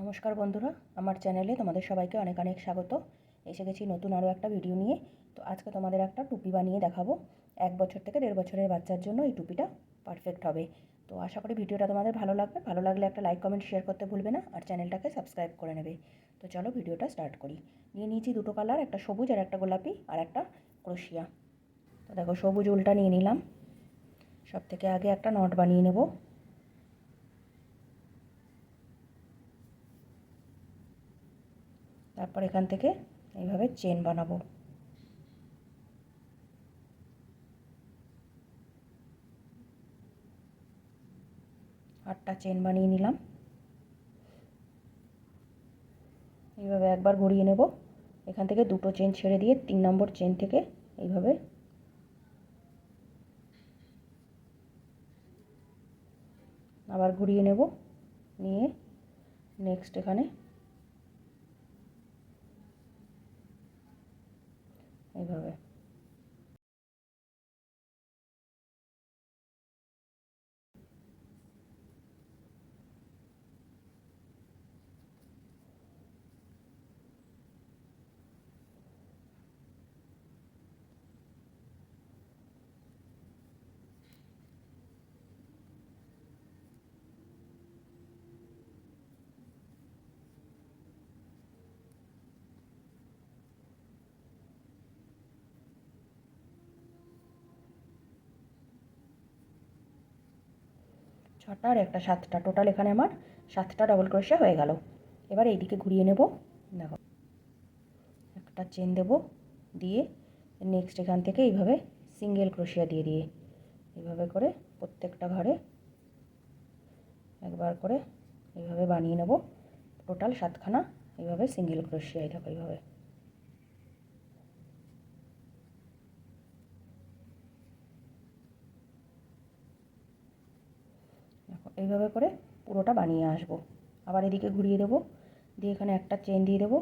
নমস্কার বন্ধুরা, আমার চ্যানেলে তোমাদের সবাইকে অনেক অনেক স্বাগত। এসে গেছি নতুন আরও একটা ভিডিও নিয়ে। তো আজকে তোমাদের একটা টুপি বানিয়ে দেখাবো। এক বছর থেকে দেড় বছরের বাচ্চার জন্য এই টুপিটা পারফেক্ট হবে। তো আশা করি ভিডিওটা তোমাদের ভালো লাগবে। ভালো লাগলে একটা লাইক কমেন্ট শেয়ার করতে ভুলবে না আর চ্যানেলটাকে সাবস্ক্রাইব করে নেবে। তো চলো ভিডিওটা স্টার্ট করি। নিয়ে নিয়েছি দুটো কালার একটা সবুজ আর একটা গোলাপি আর একটা ক্রোশিয়া। তো দেখো সবুজ উলটা নিয়ে নিলাম। সব থেকে আগে একটা নট বানিয়ে নেব। তারপর এখান থেকে এইভাবে চেন বানাবো। আটটা চেন বানিয়ে নিলাম। এইভাবে একবার ঘুরিয়ে নেব। এখান থেকে দুটো চেন ছেড়ে দিয়ে তিন নম্বর চেন থেকে এইভাবে আবার ঘুরিয়ে নেব। নিয়ে নেক্সট এখানে এইভাবে। ছটা আর একটা, সাতটা। টোটাল এখানে আমার সাতটা ডবল ক্রোশে হয়ে গেল। এবার এইদিকে ঘুরিয়ে নেব। দেখো, একটা চেন দেব দিয়ে নেক্সট এখান থেকে এইভাবে সিঙ্গেল ক্রোশিয়া দিয়ে দিয়ে এইভাবে করে প্রত্যেকটা ঘরে একবার করে এইভাবে বানিয়ে নেব। টোটাল সাতখানা এইভাবে সিঙ্গেল ক্রোশিয়া এই দেখো এইভাবে। এইভাবে করে পুরোটা বানিয়ে আসব। আবার এদিকে ঘুরিয়ে দেবো, দিয়ে এখানে একটা চেন দিয়ে দেবো,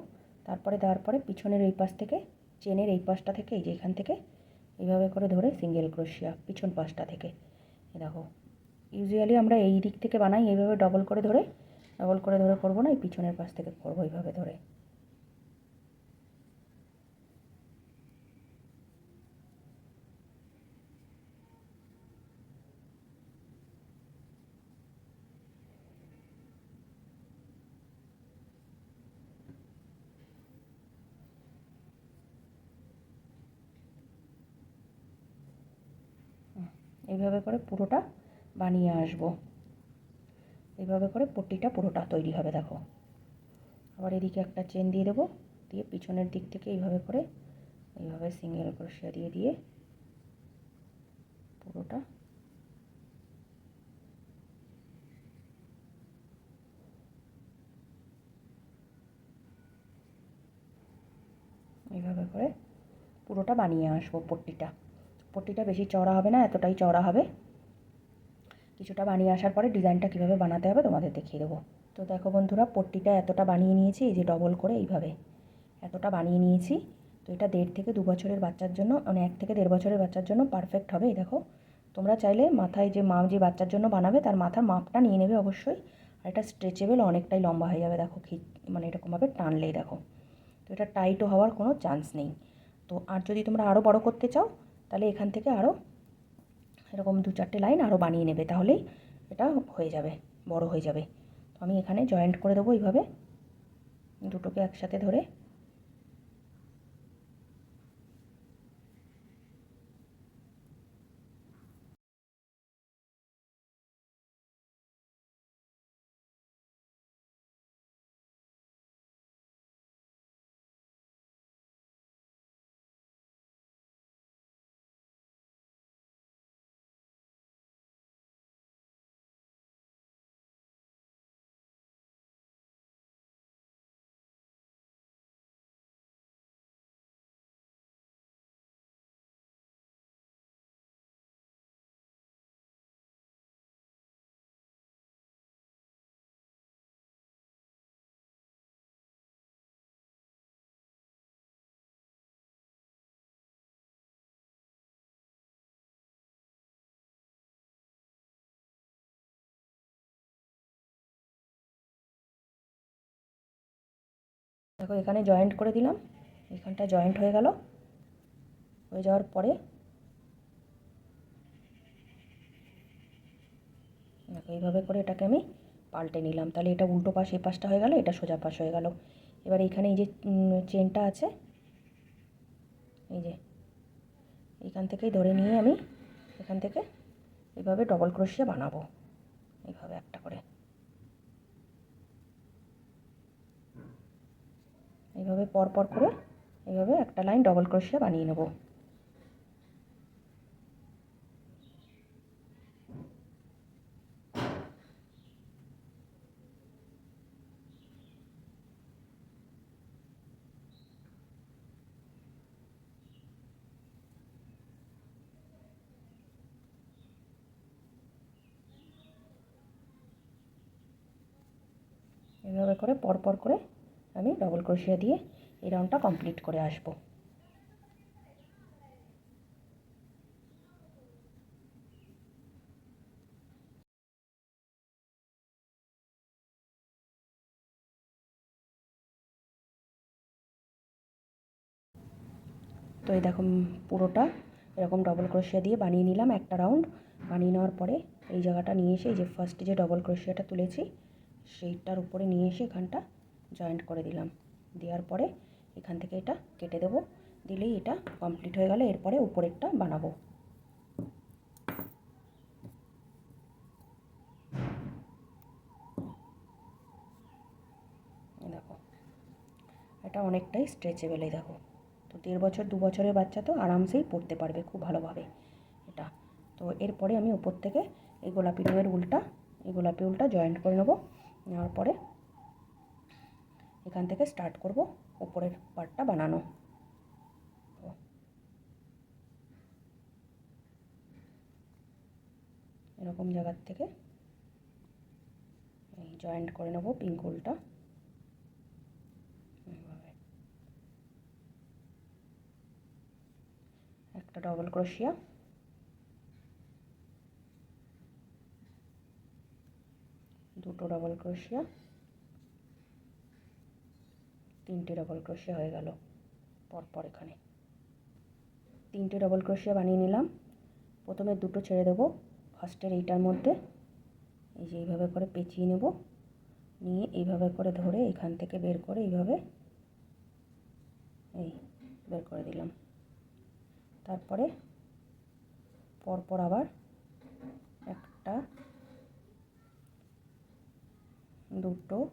তারপরে দেওয়ার পরে পিছনের এই পাশ থেকে চেনের এই পাশটা থেকে, এই যে এখান থেকে, এইভাবে করে ধরে সিঙ্গেল ক্রোশিয়া পিছন পাশটা থেকে। দেখো ইউজুয়ালি আমরা এই দিক থেকে বানাই, এইভাবে ডবল করে ধরে ডবল করে ধরে করব না, এই পিছনের পাশ থেকে করব, এইভাবে ধরে। এইভাবে করে পুরোটা বানিয়ে আসব। এইভাবে করে পট্টিটা পুরোটা তৈরি হবে, দেখো। আবার এদিকে একটা চেন দিয়ে দেবো, দিয়ে পিছনের দিক থেকে এইভাবে করে, এইভাবে সিঙ্গেল ক্রোশিয়া দিয়ে দিয়ে পুরোটা এইভাবে করে পুরোটা বানিয়ে আসব পট্টিটা। পট্টিটা বেশি চওড়া হবে না, এতটাই চওড়া হবে। কিছুটা বানিয়ে আসার পরে ডিজাইনটা কীভাবে বানাতে হবে তোমাদের দেখিয়ে দেবো। তো দেখো বন্ধুরা, পট্টিটা এতটা বানিয়ে নিয়েছি, এই যে ডবল করে এইভাবে এতটা বানিয়ে নিয়েছি। তো এটা দেড় থেকে দু বছরের বাচ্চার জন্য মানে এক থেকে দেড় বছরের বাচ্চার জন্য পারফেক্ট হবে, এই দেখো। তোমরা চাইলে মাথায় যে মা যে বাচ্চার জন্য বানাবে, তার মাথার মাপটা নিয়ে নেবে অবশ্যই। আর এটা স্ট্রেচেবল অনেকটাই লম্বা হয়ে যাবে, দেখো খিচ মানে এরকমভাবে টানলেই দেখো। তো এটা টাইটও হওয়ার কোনো চান্স নেই। তো আর যদি তোমরা আরও বড় করতে চাও তাহলে এখান থেকে আরও এরকম দু চারটে লাইন আরও বানিয়ে নেবে, তাহলেই এটা হয়ে যাবে, বড় হয়ে যাবে। তো আমি এখানে জয়েন্ট করে দেবো এইভাবে। দুটোকে একসাথে ধরে দেখো, এখানে জয়েন্ট করে দিলাম। এখানটা জয়েন্ট হয়ে গেল। হয়ে যাওয়ার পরে দেখো, এইভাবে করে এটাকে আমি পাল্টে নিলাম। তাহলে এটা উল্টো পাশ এই পাশটা হয়ে গেল, এটা সোজা পাশ হয়ে গেল। এবার এইখানে এই যে চেনটা আছে, এই যে, এইখান থেকেই ধরে নিয়ে আমি এখান থেকে এভাবে ডবল ক্রোশিয়া বানাবো। এইভাবে একটা করে। এইভাবে পর পর করে এইভাবে একটা লাইন ডবল ক্রোশিয়া বানিয়ে নেব। এভাবে করে পর পর করে আমি ডবল ক্রোশিয়া দিয়ে এই রাউন্ডটা কমপ্লিট করে আসব। তো এই দেখো পুরোটা এরকম ডবল ক্রোশিয়া দিয়ে বানিয়ে নিলাম একটা রাউন্ড বানিয়ে নেওয়ার পরে এই জায়গাটা নিয়ে এসে এই যে ফার্স্টে যে ডবল ক্রোশিয়াটা তুলেছি, সেইটার উপরে নিয়ে এসে এখানটা জয়েন্ট করে দিলাম। দেওয়ার পরে এখান থেকে এটা কেটে দেবো। দিলেই এটা কমপ্লিট হয়ে গেলে। এরপরে উপরেরটা বানাবো। দেখো, এটা অনেকটাই স্ট্রেচেবেল এই দেখো। তো দেড় বছর, দু বছরের বাচ্চা তো আরামসেই পড়তে পারবে খুব ভালোভাবে এটা। তো এরপরে আমি উপর থেকে এই গোলাপি রঙের উলটা, এই গোলাপি উলটা জয়েন্ট করে নেব। নেওয়ার পরে এখান থেকে স্টার্ট করব, উপরের পার্টটা বানানো। এরকম জায়গার থেকে এই জয়েন্ট করে নেব পিঙ্ক উলটা একটা ডবল ক্রোশিয়া দুটো ডবল ক্রোশিয়া তিনটে ডবল ক্রোশিয়া হয়ে গেল। পরপর এখানে। তিনটে ডবল ক্রোশিয়া বানিয়ে নিলাম। প্রথমে দুটো ছেড়ে দেবো ফার্স্টের এইটার মধ্যে। এই যে এইভাবে করে পেঁচিয়ে নেব। নিয়ে এইভাবে করে ধরে এখান থেকে বের করে এইভাবে এই বের করে দিলাম। তারপরে পরপর আবার একটা, দুটো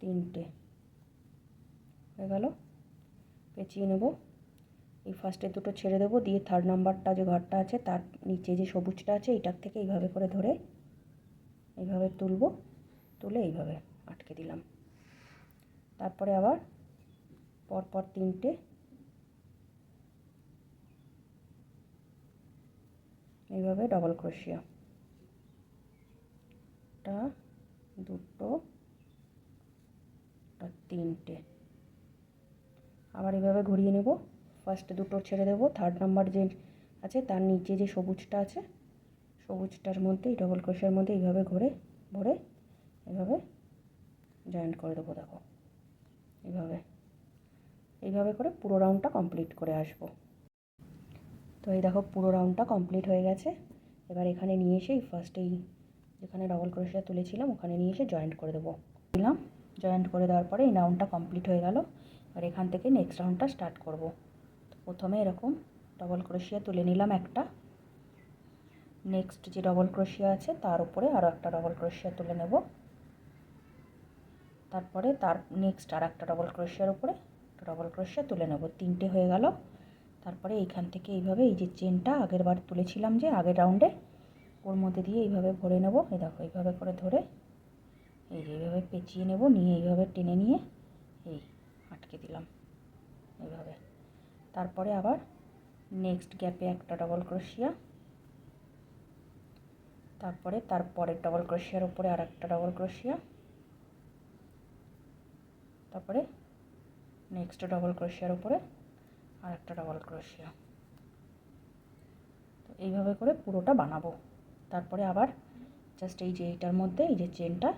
তিনটে। হয়ে গেল। পেঁচিয়ে নেব। এই ফার্স্টে দুটো ছেড়ে দেবো, দিয়ে থার্ড নাম্বারটা যে ঘরটা আছে, তার নিচে যে সবুজটা আছে এইটার থেকে এইভাবে করে ধরে এইভাবে তুলব। তুলে এইভাবে আটকে দিলাম। তারপরে আবার পরপর তিনটে। এইভাবে ডবল ক্রোশিয়া একটা দুটো তিনটে। আবার এভাবে ঘুরিয়ে নেব। ফার্স্টে দুটো ছেড়ে দেবো। থার্ড নাম্বার যে আছে, তার নিচে যে সবুজটা আছে, সবুজটার মধ্যে, এই ডবল ক্রোশের মধ্যে এইভাবে ঘুরে, ভরে, এভাবে জয়েন্ট করে দেবো, দেখো। এইভাবে। এইভাবে করে পুরো রাউন্ডটা কমপ্লিট করে আসব। তো এই দেখো, পুরো রাউন্ডটা কমপ্লিট হয়ে গেছে। এবার এখানে নিয়ে এসে ফার্স্টেই যেখানে ডবল ক্রোশিয়া তুলেছিলাম, ওখানে নিয়ে এসে জয়েন্ট করে দেবো। দিলাম। জয়েন্ট করে দেওয়ার পরে এই রাউন্ডটা কমপ্লিট হয়ে গেল। আর এখান থেকে নেক্সট রাউন্ডটা স্টার্ট করব। তো প্রথমে এরকম ডবল ক্রোশিয়া তুলে নিলাম একটা। নেক্সট যে ডবল ক্রোশিয়া আছে, তার উপরে আরও একটা ডবল ক্রোশিয়া তুলে নেব। তারপরে তার নেক্সট আর একটা ডবল ক্রোশিয়ার উপরে একটা ডবল ক্রোশিয়া তুলে নেব। তিনটে হয়ে গেল। তারপরে এইখান থেকে এইভাবে এই যে চেনটা আগের বার তুলেছিলাম যে আগের রাউন্ডে ওর মধ্যে দিয়ে এইভাবে ভরে নেব। এই দেখো, এইভাবে করে ধরে এই যে এইভাবে পেঁচিয়ে নেব, নিয়ে এইভাবে টেনে নিয়ে এই আটকে দিলাম এইভাবে। তারপরে আবার নেক্সট গ্যাপে একটা ডবল ক্রোশিয়া তারপরে তারপরে ডবল ক্রোশিয়ার উপরে আর একটা ডবল ক্রোশিয়া তারপরে নেক্সট ডবল ক্রোশিয়ার উপরে আর একটা ডবল ক্রোশিয়া তো এইভাবে করে পুরোটা বানাবো। তারপরে আবার জাস্ট এই যে এইটার মধ্যে এই যে চেনটা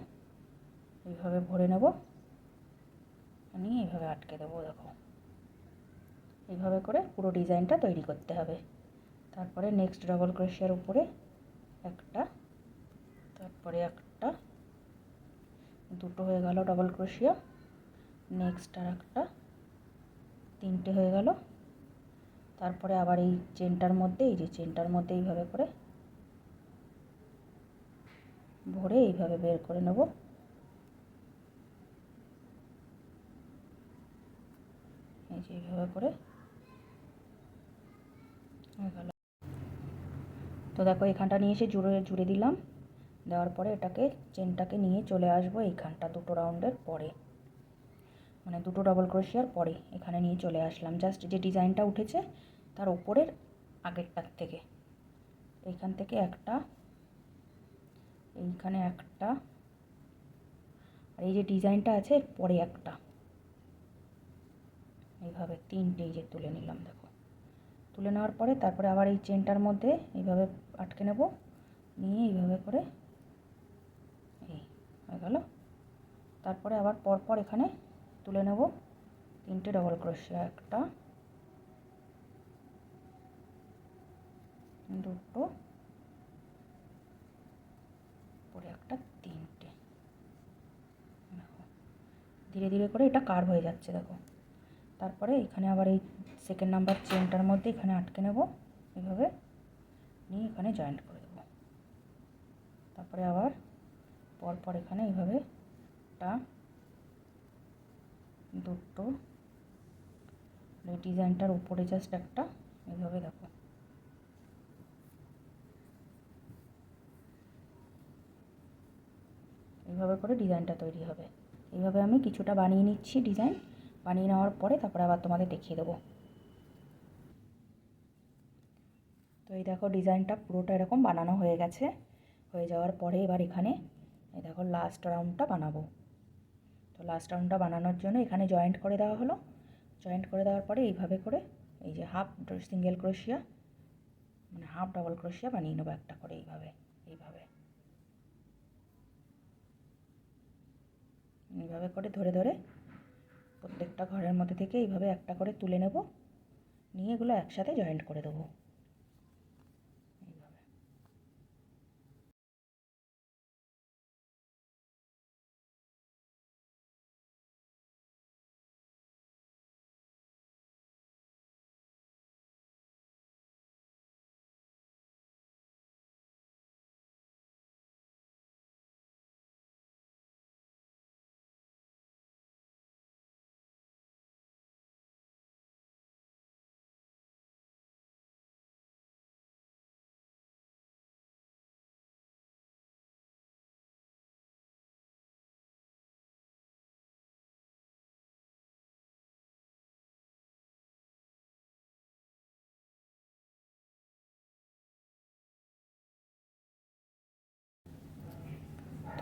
এইভাবে ভরে নেব। নিয়ে এইভাবে আটকে দেবো, দেখো। এইভাবে করে পুরো ডিজাইনটা তৈরি করতে হবে। তারপরে নেক্সট ডবল ক্রোশিয়ার উপরে একটা, তারপরে একটা, দুটো হয়ে গেল ডবল ক্রোশিয়া নেক্সট আর একটা, তিনটে হয়ে গেল। তারপরে আবার এই চেনটার মধ্যে, এই যে চেনটার মধ্যে এইভাবে করে ভরে এইভাবে বের করে নেব এই যে এইভাবে করে। তো দেখো, এখানটা নিয়ে এসে জুড়ে জুড়ে দিলাম। দেওয়ার পরে এটাকে, চেনটাকে নিয়ে চলে আসব এইখানটা দুটো রাউন্ডের পরে। মানে দুটো ডবল ক্রোশিয়ার পরে এখানে নিয়ে চলে আসলাম। জাস্ট যে ডিজাইনটা উঠেছে, তার ওপরের আগেরটার থেকে। এইখান থেকে একটা, এইখানে একটা, আর এই যে ডিজাইনটা আছে পরে একটা। এইভাবে তিনটে যে তুলে নিলাম, দেখো। তুলে নেওয়ার পরে তারপরে আবার এই চেনটার মধ্যে এইভাবে আটকে নেব, নিয়ে এইভাবে করে এই হয়ে গেল। তারপরে আবার পরপর এখানে তুলে নেব তিনটে ডবল ক্রোশিয়া একটা, দুটো, পরে একটা তিনটে। ধীরে ধীরে করে এটা কার্ভ হয়ে যাচ্ছে, দেখো। তারপরে এখানে আবার এই সেকেন্ড নাম্বার চেনটার মধ্যে এখানে আটকে নেব। এইভাবে নিয়ে এখানে জয়েন্ট করে দেবো। তারপরে আবার পরপর এখানে এইভাবে একটা দুটো এই ডিজাইনটার উপরে জাস্ট একটা এইভাবে দেখো। এইভাবে করে ডিজাইনটা তৈরি হবে। এইভাবে আমি কিছুটা বানিয়ে নিচ্ছি ডিজাইন বানিয়ে নেওয়ার পরে তারপরে আবার তোমাদের দেখিয়ে দেবো। তো এই দেখো ডিজাইনটা পুরোটা এরকম বানানো হয়ে গেছে। হয়ে যাওয়ার পরে এবার এখানে এই দেখো লাস্ট রাউন্ডটা বানাবো। তো লাস্ট রাউন্ডটা বানানোর জন্য এখানে জয়েন্ট করে দেওয়া হলো। জয়েন্ট করে দেওয়ার পরে এইভাবে করে এই যে হাফ সিঙ্গেল ক্রোশিয়া মানে হাফ ডাবল ক্রোশিয়া বানিয়ে নেব একটা করে এইভাবে এইভাবে। এইভাবে করে ধরে ধরে প্রত্যেকটা ঘরের মধ্যে থেকে এইভাবে একটা করে তুলে নেব। নিয়ে এগুলো একসাথে জয়েন্ট করে দেবো।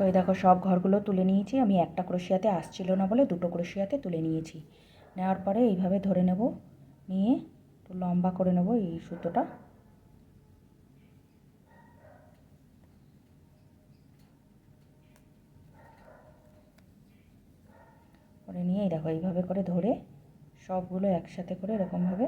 তো এই দেখো সব ঘরগুলো তুলে নিয়েছি। আমি একটা ক্রোশিয়াতে আসছিল না বলে দুটো ক্রোশিয়াতে তুলে নিয়েছি। নেওয়ার পরে এইভাবে ধরে নেব, নিয়ে একটু লম্বা করে নেব এই সুতোটা। করে নিয়ে এই দেখো এইভাবে করে ধরে সবগুলো একসাথে করে এরকমভাবে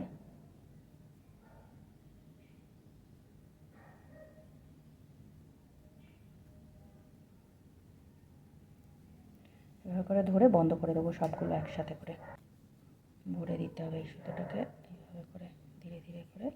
এভাবে করে ধরে বন্ধ করে দেবো সবগুলো একসাথে করে। ভরে দিতে হবে এই সুতোটাকে। এইভাবে করে? ধীরে ধীরে করে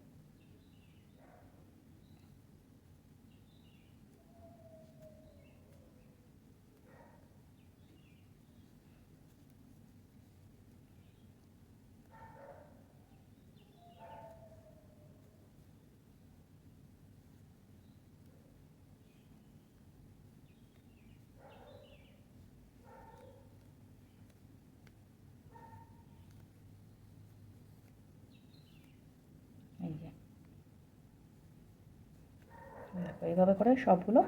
এই যে দেখো এইভাবে করে সবগুলো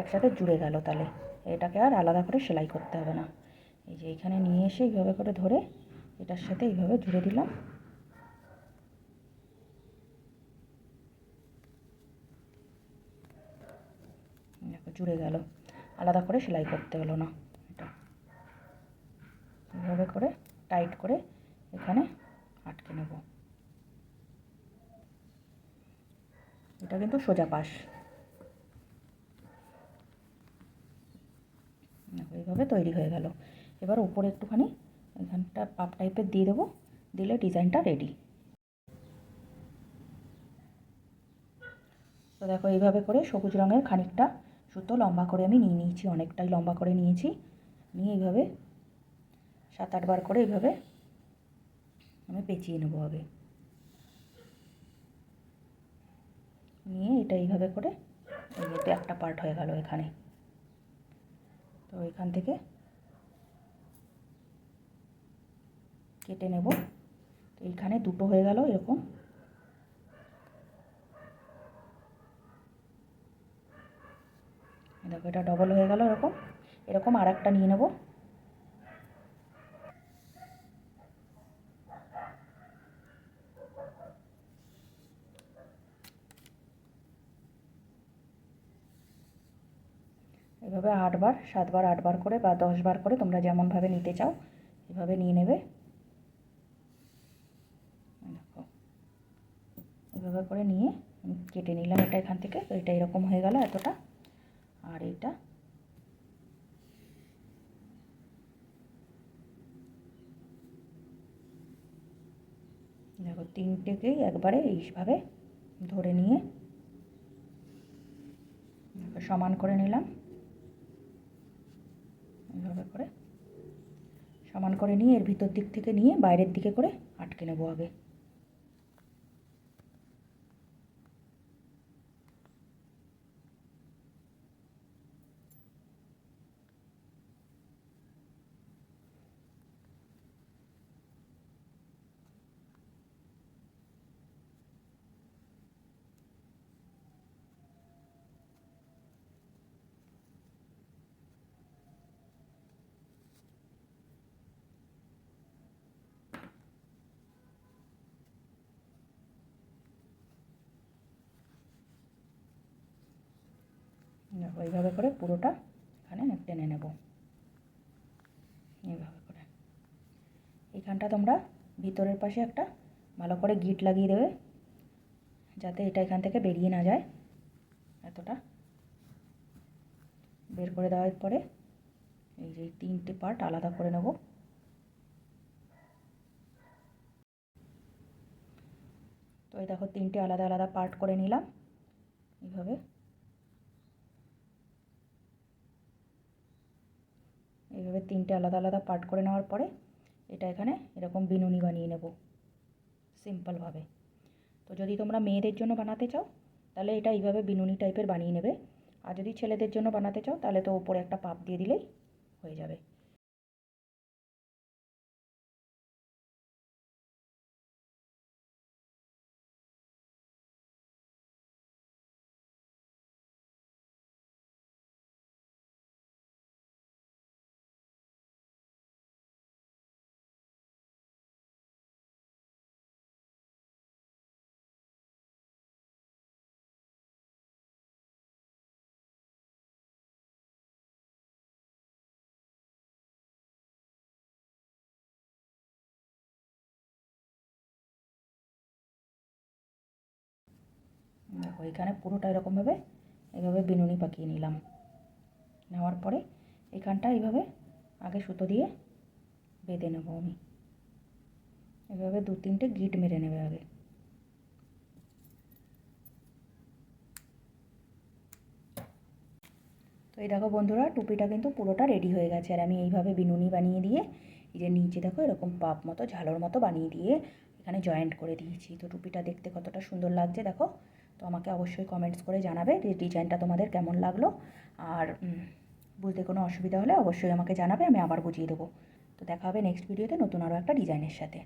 একসাথে জুড়ে গেল তাহলে এটাকে আর আলাদা করে সেলাই করতে হবে না। এই যে এইখানে নিয়ে এসে এইভাবে করে ধরে এটার সাথে এইভাবে জুড়ে দিলাম। জুড়ে গেল। আলাদা করে সেলাই করতে হলো না এটা। এইভাবে করে টাইট করে এখানে আটকে নেব। এটা কিন্তু সোজা পাশ। এইভাবে তৈরি হয়ে গেল। এবার উপরে একটুখানি এখানটা পাপ টাইপের দিয়ে দেবো, দিলে ডিজাইনটা রেডি তো দেখো, এইভাবে করে সবুজ রঙের খানিকটা সুতো লম্বা করে আমি নিয়ে নিয়েছি, অনেকটাই লম্বা করে নিয়েছি। নিয়ে এইভাবে সাত আটবার করে এইভাবে আমি পেঁচিয়ে নেব আগে। নিয়ে এটা এইভাবে করে একটা পার্ট হয়ে গেল এখানে। তো এখান থেকে কেটে নেব। তো এইখানে দুটো হয়ে গেল এরকম। দেখো এটা ডবল হয়ে গেল এরকম। এরকম আর একটা নিয়ে নেব এভাবে আটবার, সাতবার, আটবার করে বা দশবার করে তোমরা যেমনভাবে নিতে চাও, এভাবে নিয়ে নেবে। দেখো। এভাবে করে নিয়ে কেটে নিলাম এটা এখান থেকে, তো এটা এরকম হয়ে গেল এতটা। আর এইটা। দেখো, তিনটেকেই একবারে এইভাবে ধরে নিয়ে, সমান করে নিলাম এইভাবে করে সমান করে নিয়ে এর ভিতর দিক থেকে নিয়ে বাইরের দিকে করে আটকে নেব আগে। দেখো, এইভাবে করে পুরোটা এখানে টেনে নেব। এইভাবে করে। এইখানটা তোমরা ভিতরের পাশে একটা ভালো করে গিট লাগিয়ে দেবে, যাতে এটা এখান থেকে বেরিয়ে না যায়। এতটা বের করে দেওয়ার পরে এই যে তিনটে পার্ট আলাদা করে নেব। তো এই দেখো, তিনটে আলাদা আলাদা পার্ট করে নিলাম। এইভাবে এইভাবে তিনটে আলাদা আলাদা পার্ট করে নেওয়ার পরে এটা এখানে এরকম বিনুনি বানিয়ে নেব সিম্পলভাবে তো যদি তোমরা মেয়েদের জন্য বানাতে চাও, তাহলে এটা এইভাবে বিনুনি টাইপের বানিয়ে নেবে। আর যদি ছেলেদের জন্য বানাতে চাও, তাহলে তো ওপরে একটা পাপ দিয়ে দিলেই হয়ে যাবে। দেখো, এখানে পুরোটা এরকমভাবে, এভাবে বিনুনি পাকিয়ে নিলাম। নেওয়ার পরে এখানটা এইভাবে আগে সুতো দিয়ে বেঁধে নেব আমি। এভাবে দু তিনটে গিট মেরে নেবে আগে। তো এই দেখো বন্ধুরা, টুপিটা কিন্তু পুরোটা রেডি হয়ে গেছে। আর আমি এইভাবে বিনুনি বানিয়ে দিয়ে, এই যে নিচে দেখো এরকম পাপ মতো, ঝালোর মতো বানিয়ে দিয়ে এখানে জয়েন্ট করে দিয়েছি। তো টুপিটা দেখতে কতটা সুন্দর লাগছে দেখো। তো আমাকে অবশ্যই কমেন্টস করে জানাবে যে ডিজাইনটা তোমাদের কেমন লাগল। আর বুঝতে কোনো অসুবিধা হলে অবশ্যই আমাকে জানাবে, আমি আবার বুঝিয়ে দেবো। তো দেখা হবে নেক্সট ভিডিওতে নতুন আরও একটা ডিজাইনের সাথে।